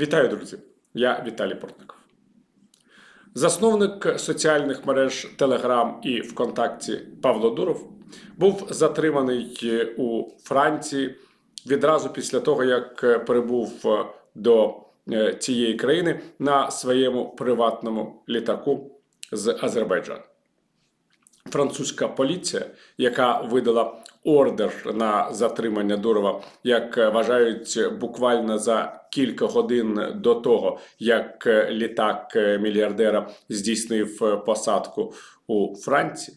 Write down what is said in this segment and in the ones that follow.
Вітаю, друзі! Я Віталій Портников. Засновник соціальних мереж Telegram і ВКонтакті Павло Дуров був затриманий у Франції відразу після того, як прибув до е, цієї країни на своєму приватному літаку з Азербайджану. Французька поліція, яка видала ордер на затримання Дурова, як вважають буквально за кілька годин до того, як літак мільярдера здійснив посадку у Франції,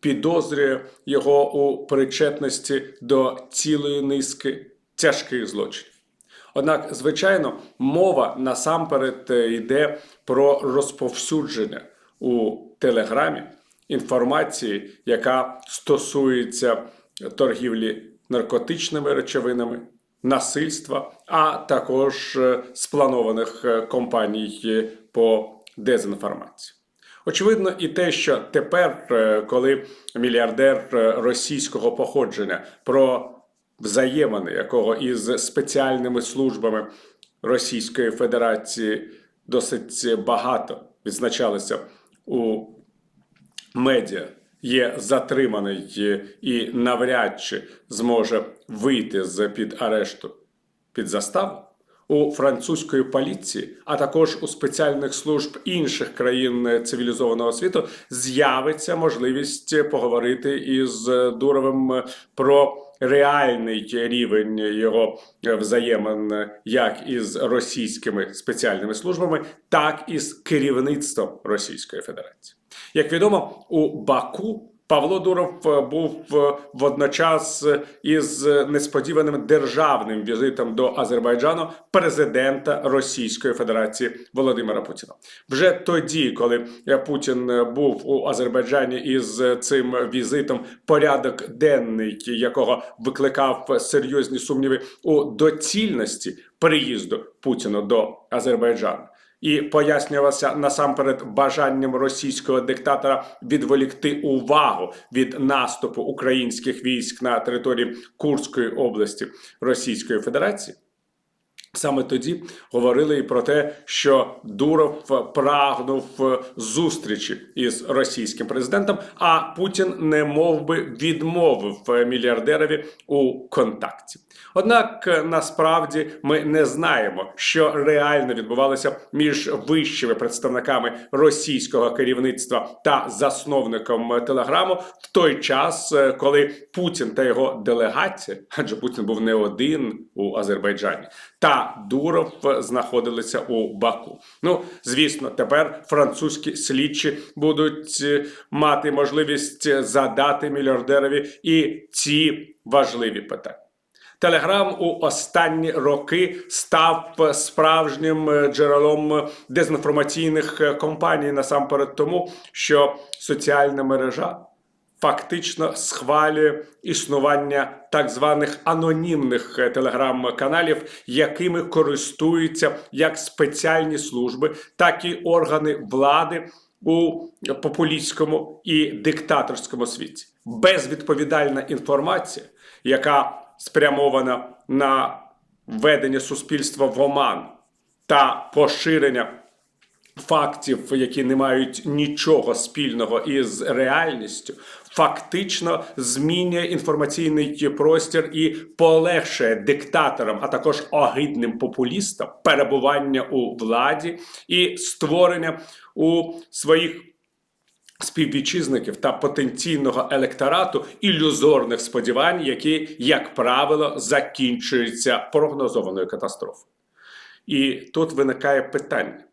підозрює його у причетності до цілої низки тяжких злочинів. Однак, звичайно, мова насамперед йде про розповсюдження у Телеграмі інформації, яка стосується торгівлі наркотичними речовинами, насильства, а також е, спланованих е, компаній е, по дезінформації. Очевидно, і те, що тепер, коли мільярдер російського походження про взаємини, якого із спеціальними службами Російської Федерації досить багато відзначалися у медіа є затриманий і навряд чи зможе вийти з під арешту під заставу. У французької поліції, а також у спеціальних служб інших країн цивілізованого світу з'явиться можливість поговорити із Дуровим про реальний рівень його взаємин як із російськими спеціальними службами, так і з керівництвом Російської Федерації. Як відомо, у Баку Павло Дуров був водночас із несподіваним державним візитом до Азербайджану президента Російської Федерації Володимира Путіна. Вже тоді, коли Путін був у Азербайджані із цим візитом, порядок денний, якого викликав серйозні сумніви у доцільності приїзду Путіна до Азербайджану і пояснювалося насамперед бажанням російського диктатора відволікти увагу від наступу українських військ на території Курської області Російської Федерації. Саме тоді говорили і про те, що Дуров прагнув зустрічі із російським президентом, а Путін не мов би відмовив мільярдерові у контакті. Однак насправді ми не знаємо, що реально відбувалося між вищими представниками російського керівництва та засновником телеграму в той час, коли Путін та його делегація, адже Путін був не один у Азербайджані, та Дуров знаходилися у Баку. Ну, звісно, тепер французькі слідчі будуть мати можливість задати мільярдерові і ці важливі питання. Телеграм у останні роки став справжнім джерелом дезінформаційних компаній насамперед тому, що соціальна мережа фактично схвалює існування так званих анонімних телеграм-каналів, якими користуються як спеціальні служби, так і органи влади у популістському і диктаторському світі. Безвідповідальна інформація, яка спрямована на введення суспільства в оман та поширення фактів, які не мають нічого спільного із реальністю, фактично змінює інформаційний простір і полегшує диктаторам, а також огидним популістам перебування у владі і створення у своїх співвітчизників та потенційного електорату ілюзорних сподівань, які, як правило, закінчуються прогнозованою катастрофою. І тут виникає питання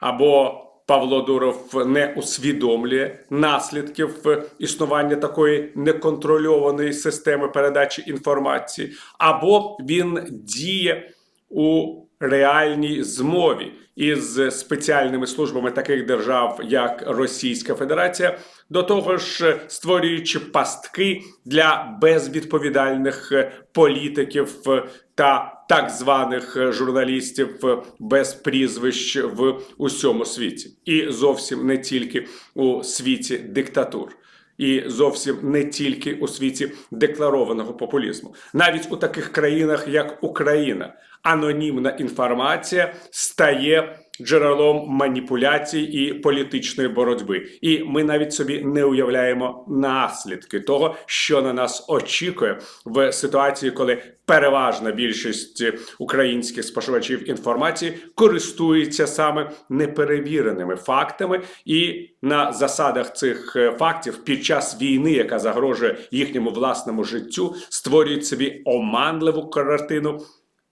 або Павло Дуров не усвідомлює наслідків існування такої неконтрольованої системи передачі інформації, або він діє у реальній змові. Із спеціальними службами таких держав, як Російська Федерація, до того ж створюючи пастки для безвідповідальних політиків та так званих журналістів без прізвищ в усьому світі, і зовсім не тільки у світі диктатур. І зовсім не тільки у світі декларованого популізму, навіть у таких країнах, як Україна, анонімна інформація стає джерелом маніпуляцій і політичної боротьби. І ми навіть собі не уявляємо наслідки того, що на нас очікує в ситуації, коли переважна більшість українських споживачів інформації користується саме неперевіреними фактами, і на засадах цих фактів під час війни, яка загрожує їхньому власному життю, створюють собі оманливу картину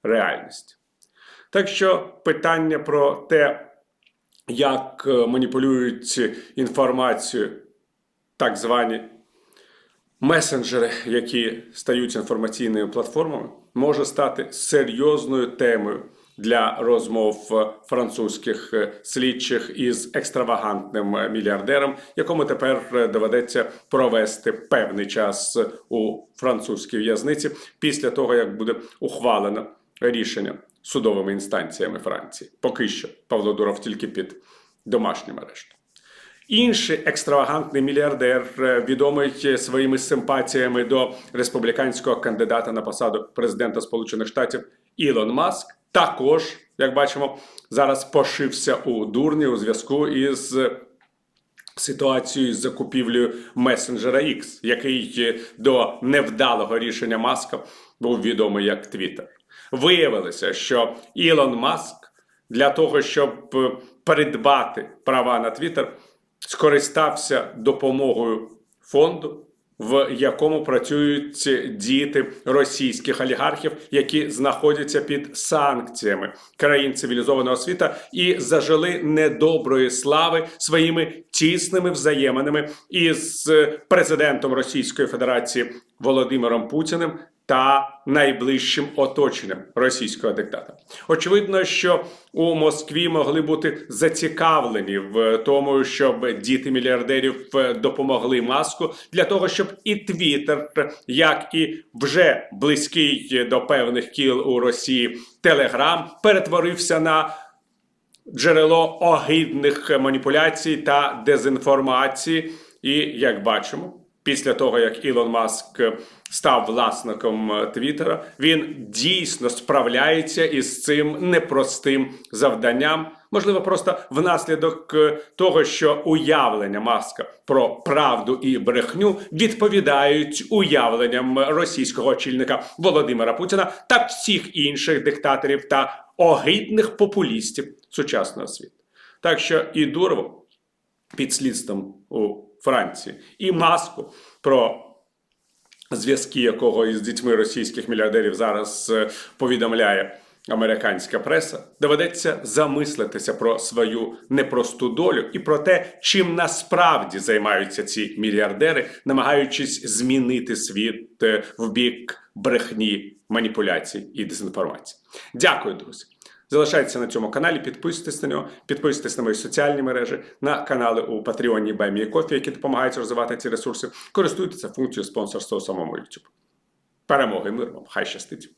реальності. Так що питання про те, як е, маніпулюють інформацією так звані месенджери, які стають інформаційними платформами, може стати серйозною темою для розмов французьких е, слідчих із екстравагантним е, мільярдером, якому тепер е, доведеться провести певний час у французькій в'язниці після того, як буде ухвалено рішення судовими інстанціями Франції. Поки що Павло Дуров тільки під домашнім арештом. Інший екстравагантний мільярдер, е, відомий своїми симпатіями до республіканського кандидата на посаду президента Сполучених Штатів Ілон Маск, також, як бачимо, зараз пошився у дурні у зв'язку із ситуацією з закупівлею месенджера X, який е, до невдалого рішення Маска був відомий як Твіттер. Виявилося, що Ілон Маск для того, щоб е, придбати права на Твіттер, скористався допомогою фонду, в якому працюють діти російських олігархів, які знаходяться під санкціями. Країн цивілізованого світа і зажили недоброї слави своїми тісними взаєминами із президентом Російської Федерації Володимиром Путіним та найближчим оточенням російського диктатора. Очевидно, що у Москві могли бути зацікавлені в тому, щоб діти мільярдерів допомогли маску для того, щоб і Твіттер, як і вже близький до певних кіл у Росії Телеграм, перетворився на джерело огидних маніпуляцій та дезінформації. І як бачимо, після того як Ілон Маск став власником Твіттера, він дійсно справляється із цим непростим завданням. Можливо, просто внаслідок е, того, що уявлення маска про правду і брехню відповідають уявленням російського очільника Володимира Путіна та всіх інших диктаторів та огидних популістів сучасного світу. Так що і Дурову під слідством у Франції, і маску про зв'язки якого із дітьми російських мільярдерів зараз е, повідомляє американська преса, доведеться замислитися про свою непросту долю і про те, чим насправді займаються ці мільярдери, намагаючись змінити світ е, в бік брехні, маніпуляцій і дезінформації. Дякую, друзі. Залишайтеся на цьому каналі, підписуйтесь на нього, підписуйтесь на мої соціальні мережі, на канали у Патреоні Баймі Кофі, які допомагають розвивати ці ресурси. Користуйтеся функцією спонсорства у самому YouTube. Перемоги мир вам! Хай щастить!